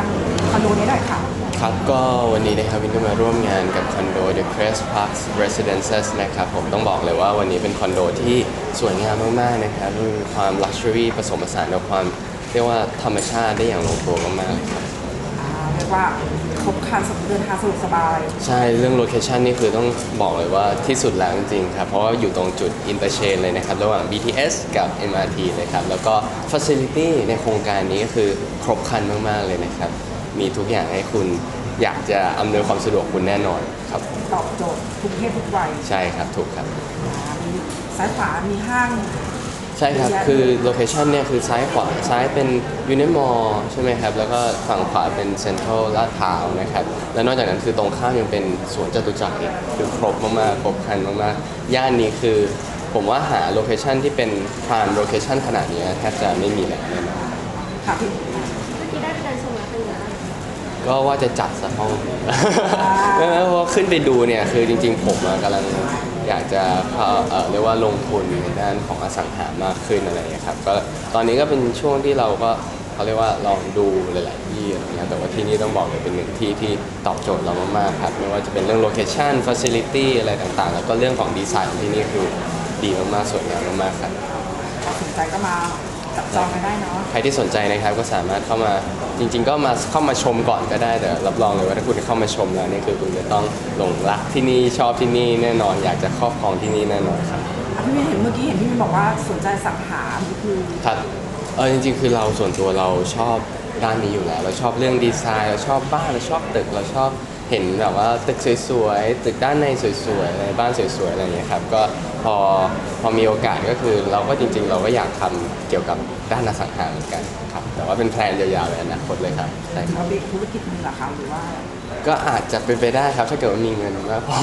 านคอนโดนี้หน่อยค่ะ ครับก็วันนี้นะครับวินก็มาร่วมงานกับคอนโด The Crest Park Residences นะครับผมต้องบอกเลยว่าวันนี้เป็นคอนโดที่สวยงามมากๆนะครับมีความลักชัวรี่ผสมผสานกับความเรียกว่าธรรมชาติได้อย่างลงตัวมากๆเลยครับ ว่าครบครันเดินทางสะดวกสบาย ใช่เรื่องโลเคชันนี่คือต้องบอกเลยว่าที่สุดแล้วจริงๆครับ เพราะว่าอยู่ตรงจุดอินเตอร์เชนเลยนะครับ ระหว่าง BTS กับ MRT เลยครับ แล้วก็ Facility ในโครงการนี้ก็คือครบครันมากๆเลยนะครับ มีทุกอย่างให้คุณอยากจะอำนวยความสะดวกคุณแน่นอนครับตอบโจทย์ทุกเพศทุกวัยใช่ครับถูกครับอ่ามีซ้ายขวามีห้าง ใช่ครับเยอะแยะคือโลเคชันเนี่ยคือซ้ายขวา ซ้ายเป็นยูเน m มอลใช่ไหมครับ แล้วก็ฝั่งขวาเป็นเซ็นทรัลลาดพร้าวนะครับ และนอกจากนั้นคือตรงข้ามยังเป็นสวนจตุจักรอีกคือครบมากๆ ครบครันมากๆ ย่านนี้คือ ผมว่าหาโลเคชันที่เป็นพรามโลเคชันขนาดนี้แทบจะไม่มีแล้วแน่นอนค่ะพี่เมื่อกี้ได้ไปเดินชมแล้วเป็นยังไงบ้างก็ว่าจะจัดสักห้องเพราะขึ้นไปดูเนี่ยคือจริง ๆ ผมอะกำลัง อยากจะเข้าเอ่อเรียกว่าลงทุนในด้านของอสังหามากขึ้นอะไรอย่างเงี้ยครับก็ตอนนี้ก็เป็นช่วงที่เราก็เขาเรียกว่าลองดูหลายๆที่อะไรเงี้ยแต่ว่าที่นี่ต้องบอกเลยเป็นหนึ่งที่ที่ตอบโจทย์เรามากๆครับไม่ว่าจะเป็นเรื่องโลเคชั่นฟัซิลิตี้อะไรต่างๆ แล้วก็เรื่องของดีไซน์ที่นี่คือดีมากๆสวยงามมากๆครับสนใจก็มา จับจองกันได้เนาะใครที่สนใจนะครับก็สามารถเข้ามาจริง ๆ ก็มาเข้ามาชมก่อนก็ได้แต่รับรองเลยว่าถ้าคุณเข้ามาชมแล้วเนี่ยคือคุณจะต้องหลงรักที่นี่ชอบที่นี่แน่นอน อยากจะครอบครองที่นี่แน่นอนครับอะพี่มินเห็นเมื่อกี้เห็นพี่มินบอกว่าสนใจสังหารคือครับเออจริง ๆ คือเราส่วนตัวเราชอบด้านนี้อยู่แล้ว เราชอบเรื่องดีไซน์เราชอบบ้านเราชอบตึกเราชอบเห็นแบบว่าตึกสวยๆตึกด้านในสวยๆอะไรบ้านสวยๆอะไรอย่างเงี้ยครับก็ พอพอมีโอกาสก็คือเราก็จริง ๆ เราก็อยากทำเกี่ยวกับด้านอสังหาเหมือนกันครับ แต่ว่าเป็นแพลนยาวๆในอนาคตเลยครับใช่ครับเราเป็นธุรกิจนี้เหรอคะหรือว่า ก็อาจจะเป็นไปได้ครับถ้าเกิดว่ามีเงินมากพอ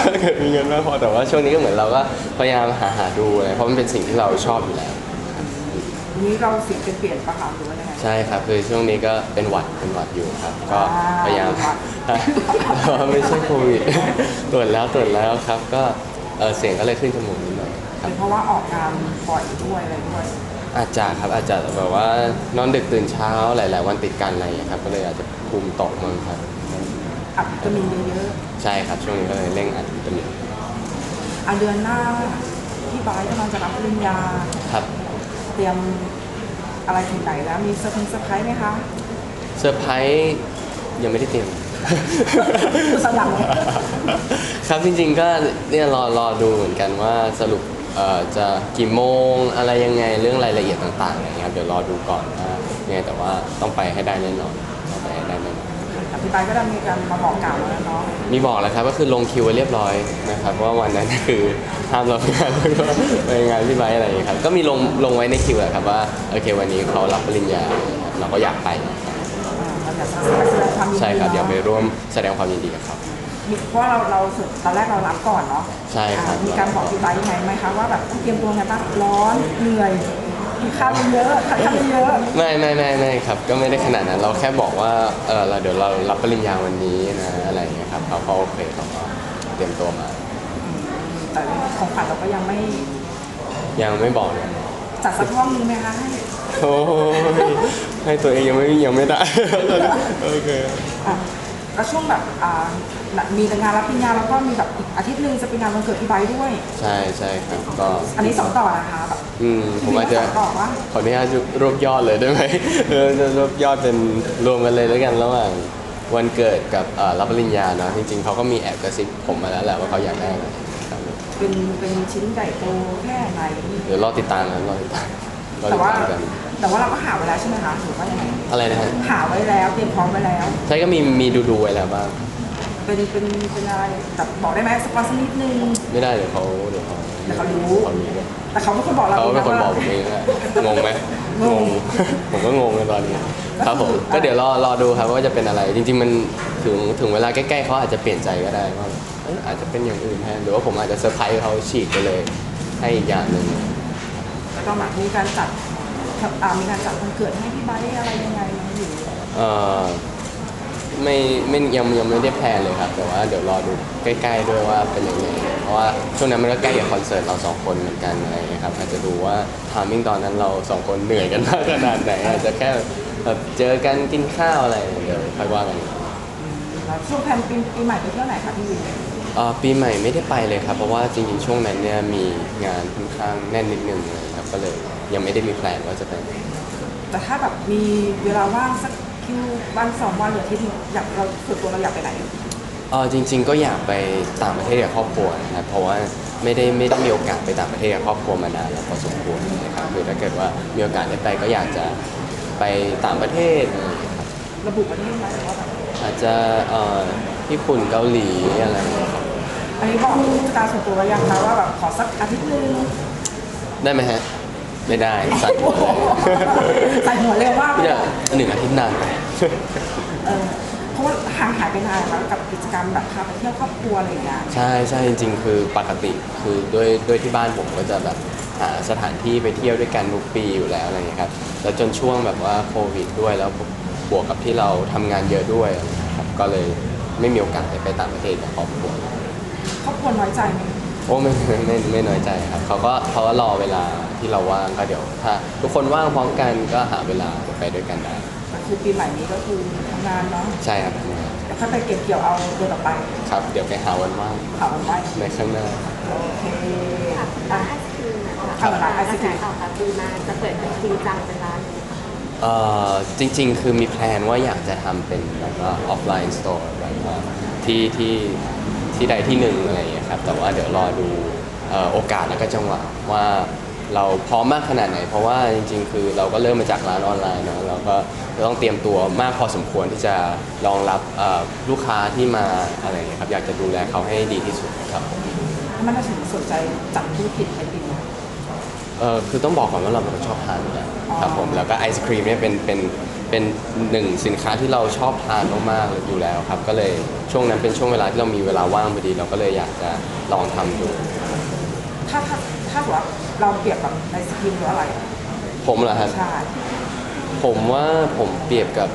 ถ้าเกิดมีเงินมากพอแต่ว่าช่วงนี้ก็เหมือนเราก็พยายามหาหาดูเลยเพราะมันเป็นสิ่งที่เราชอบอยู่แล้ว นี้เราเสียงเป็นเปลี่ยนปะคะหรือว่ายังไง ใช่ครับคือช่วงนี้ก็เป็นหวัดเป็นหวัดอยู่ครับ ก็พยายามอ่าแต่ว่าไม่ใช่โควิดตรวจแล้วตรวจแล้วครับ ก็ เอ่อเสียงก็เลยขึ้นจมูกนิดหน่อยครับ เป็นเพราะว่าออกงานบ่อยด้วยอะไรด้วยอาจจะครับอาจจะแบบว่านอนดึกตื่นเช้าหลาย ๆ วันติดกันอะไรอย่างเงี้ยครับ ก็เลยอาจจะภูมิตกมั้งครับ อัดวิตามินเยอะใช่ครับช่วงนี้ก็เลยเร่งอัดวิตามินๆอะเดือนหน้าพี่บายกำลังจะรับปริญญา ครับ เตรียมอะไรถึงไหนแล้วมีเซอร์ไพรส์เซอร์ไพรส์ไหมคะเซอร์ไพรส์ยังไม่ได้เตรียม สลับเลย ครับจริงๆก็เนี่ยรอรอดูเหมือนกันว่าสรุปเอ่อจะกี่โมงอะไรยังไงเรื่องรายละเอียดต่างๆอะไรเงี้ยครับเดี๋ยวรอดูก่อนว่ายังไงแต่ว่าต้องไปให้ได้แน่นอนต้องไปให้ได้แน่นอนอะพี่บายก็ได้มีการมาบอกกล่าวแล้วเนาะมีบอกแล้วครับก็คือลงคิวไว้เรียบร้อยนะครับว่าวันนั้นคือห้ามรับงานแล้วก็ไปงานที่ไบร์ทอะไรอย่างเงี้ยครับก็มีลงลงไว้ในคิวแหละครับว่าโอเควันนี้เขารับปริญญาเราก็อยากไปอ่าเราอยากจะไปแสดงความยินดีใช่ครับอยากไปเนาะ ร่วมแสดงความยินดีกับเขา มีเพราะว่าเราเราสุดตอนแรกเรารับก่อนเนาะใช่ครับ อ่ามีการบอกพี่บายยังไงไหมคะว่าแบบต้องเตรียมตัวไงบ้างร้อนเหนื่อยมีค่าเรียนเยอะค่าเรียนเยอะ ไม่ไม่ไม่ไม่ครับก็ไม่ได้ขนาดนั้นเราแค่บอกว่าเออเราเดี๋ยวเรารับปริญญาวันนี้นะอะไรอย่างเงี้ยครับเขาเขาโอเคเขาก็เตรียมตัวมา แต่ของขวัญเราก็ยังไม่ยังไม่บอกเลยจัดสักห้องนึงไหมคะให้โอ้ยให้ตัวเองยังไม่ยังไม่ได้ โอเค อะ ก็ช่วงแบบอ่ามีแต่งานรับปริญญาแล้วก็มีแบบอีกอาทิตย์หนึงจะเป็นงานวันเกิดพี่ไบร์ทด้วย ใช่ใช่ครับก็อันนี้สองต่อนะคะแบบอืมผมอาจจะสองต่อวะขออนุญาตรวบยอดเลยได้ไหม เออรวบยอดเป็นรวมกันเลยแล้วกันระหว่างวันเกิดกับเอ่อรับปริญญาเนาะจริงๆเขาก็มีแอบกระซิบผมมาแล้วแหละว่าเขาอยากได้อะไรครับเป็นเป็นชิ้นใหญ่โตแค่ไหน เดี๋ยวรอติดตามกันรอติดตามรอแต่ติดว่าตามกัน แต่ว่าเราก็หาไว้แล้วใช่ไหมคะหรือว่ายังไงอะไรนะฮะหาไว้แล้วเตรียมพร้อมไว้แล้ว ใช่ก็มีมีดูดูๆไว้แล้วบ้างเป็นเป็นเป็นอะไรแบบบอกได้ไหมสปอนสักนิดนึง ไม่ได้เดี๋ยวเขาเดี๋ยวเขาเดี๋ยวเขารู้ เขารู้แต่เขาเป็นคนบอกเราเขาเป็นคนบอกว่าผมเองอะงงไหมงง ผมก็งงในตอนนี้ ครับผมก็เดี๋ยวรอรอดูครับว่าจะเป็นอะไร จริง ๆ มันถึงถึงเวลาใกล้ๆเขาอาจจะเปลี่ยนใจก็ได้ว่าเอ้ยอาจจะเป็นอย่างอื่นแทนหรือว่าผมอาจจะเซอร์ไพรส์เขาฉีกไปเลย ให้อีกอย่างหนึ่ง แล้วก็แบบมีการจัด อ่ามีการจัดวันเกิดให้พี่ไบร์ทอะไรยังไงไหมหรือเอ่อไม่ไม่ยังยังไม่ได้แพลนเลยครับ แต่ว่าเดี๋ยวรอดูใกล้ๆด้วยว่าเป็นยังไงเพราะว่าช่วงนั้นมันก็ใกล้กับคอนเสิร์ตเราสองคนเหมือนกันอะไรอย่างเงี้ยครับอาจจะดูว่าทามมิ่งตอนนั้นเราสองคนเหนื่อยกันมากขนาดไหนอาจจะแค่แบบเจอกันกินข้าวอะไรเดี๋ยวค่อยว่ากัน แล้วช่วงแพลนปีปีใหม่ไปเที่ยวไหนคะพี่วินเอ่อ ปีใหม่ไม่ได้ไปเลยครับเพราะว่าจริงๆช่วงนั้นเนี่ยมีงานค่อนข้างแน่นนิดนึงเลยครับก็เลยยังไม่ได้มีแพลนว่าจะไปไหนแต่ถ้าแบบมีเวลาว่างสักคิววันสองวันหรืออาทิตย์หนึ่งอยากเราส่วนตัวเราอยากไปไหน เออจริง ๆ ก็อยากไปต่างประเทศกับครอบครัวนะครับเพราะว่าไม่ได้ไม่ได้มีโอกาสไปต่างประเทศกับครอบครัวมานานแล้วพอสมควรนะครับคือถ้าเกิดว่ามีโอกาสได้ไปก็อยากจะไปต่างประเทศอะไรอย่างเงี้ยครับระบุประเทศไหมหรือว่าแบบอาจจะเอ่อญี่ปุ่นเกาหลีอะไรอย่างเงี้ยครับ อันนี้บอกผู้จัดการส่วนตัวเรายังคะว่าแบบขอสักอาทิตย์หนึงได้ไหมฮะ ไม่ได้สั่นหมดเลยใส่หัวเร็วมากเลยเนี่ยหนึ่งอาทิตย์นานไปเออเพราะว่าห่างหายไปนานแล้วกับกิจกรรมแบบพาไปเที่ยวครอบครัวอะไรอย่างเงี้ยใช่ใช่จริง ๆ คือปกติคือด้วยด้วยที่บ้านผมก็จะแบบหาสถานที่ไปเที่ยวด้วยกันทุกปีอยู่แล้วอะไรอย่างเงี้ยครับแล้วจนช่วงแบบว่าโควิดด้วยแล้วบวกกับที่เราทำงานเยอะด้วยอะไรอย่างเงี้ยครับก็เลยไม่มีโอกาสได้ไปต่างประเทศกับครอบครัว ครอบครัวน้อยใจไหมโอ้ไม่ไม่ไม่ไม่น้อยใจครับเขาก็เขาก็รอเวลาที่เราว่างก็เดี๋ยวถ้าทุกคนว่างพร้อมกันก็หาเวลาไปด้วยกันได้ แต่คือปีใหม่นี้ก็คือทำงานเนาะใช่ครับ แล้วค่อยไปเก็บเกี่ยวเอาเดือนต่อไปครับเดี๋ยวไปหาวันว่างข่าวมันไปในข้างหน้า โอเคค่ะร้านไอศครีมนะคะค่ะร้านไอศกรีมต่อค่ะปีมาจะเปิดเป็นจริงจังเป็นร้านเลยค่ะเอ่อจริงๆ คือมีแพลนว่าอยากจะทำเป็นแบบว่าออฟไลน์สโตร์แบบว่าที่ที่ ที่ใดที่หนึ่งอะไรอย่างเงี้ยครับแต่ว่าเดี๋ยวรอดูเอ่อโอกาสแล้วก็จังหวะว่าเราพร้อมมากขนาดไหน เพราะว่าจริง ๆ คือเราก็เริ่มมาจากร้านออนไลน์เนาะเราก็ต้องเตรียมตัวมากพอสมควรที่จะรองรับเอ่อลูกค้าที่มาอะไรอย่างเงี้ยครับอยากจะดูแลเขาให้ดีที่สุดครับผมถ้ามันถึงสนใจจับธุรกิจไอติม เออคือต้องบอกก่อนว่าเราเป็นคนชอบทานอยู่แล้วอ๋อครับผมแล้วก็ไอศครีมเนี่ยเป็นเป็น เป็นหนึ่งสินค้าที่เราชอบทานมากๆอยู่แล้วครับ ก็เลยช่วงนั้นเป็นช่วงเวลาที่เรามีเวลาว่างพอดี เราก็เลยอยากจะลองทำดู ถ้าถ้าถ้าสมมติว่าเราเปรียบกับไอศครีมหรืออะไรผมเหรอครับ ใช่ผมว่าผมเปรียบกับ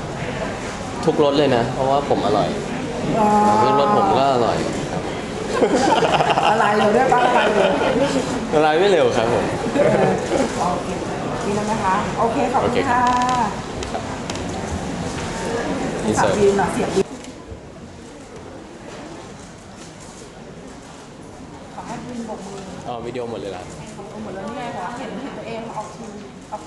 ทุกรสเลยนะ เพราะว่าผมอร่อยอ๋อทุกรสผมก็อร่อยครับละลายเร็วด้วยป้าละลายเร็วละลายไม่เร็วครับผม เออโอเคนี่แล้วนะคะ โอเค ขอบโอคุเคณครับค่ะ อินสาเสิมร์ตทีมนะเสียบดีขอให้วินบกมืออ๋อวิดีโอหมดเลยเหรอบกมือหมดแล้วนี่ไงคะเห็นเห็นตัวเองออกทีวีออก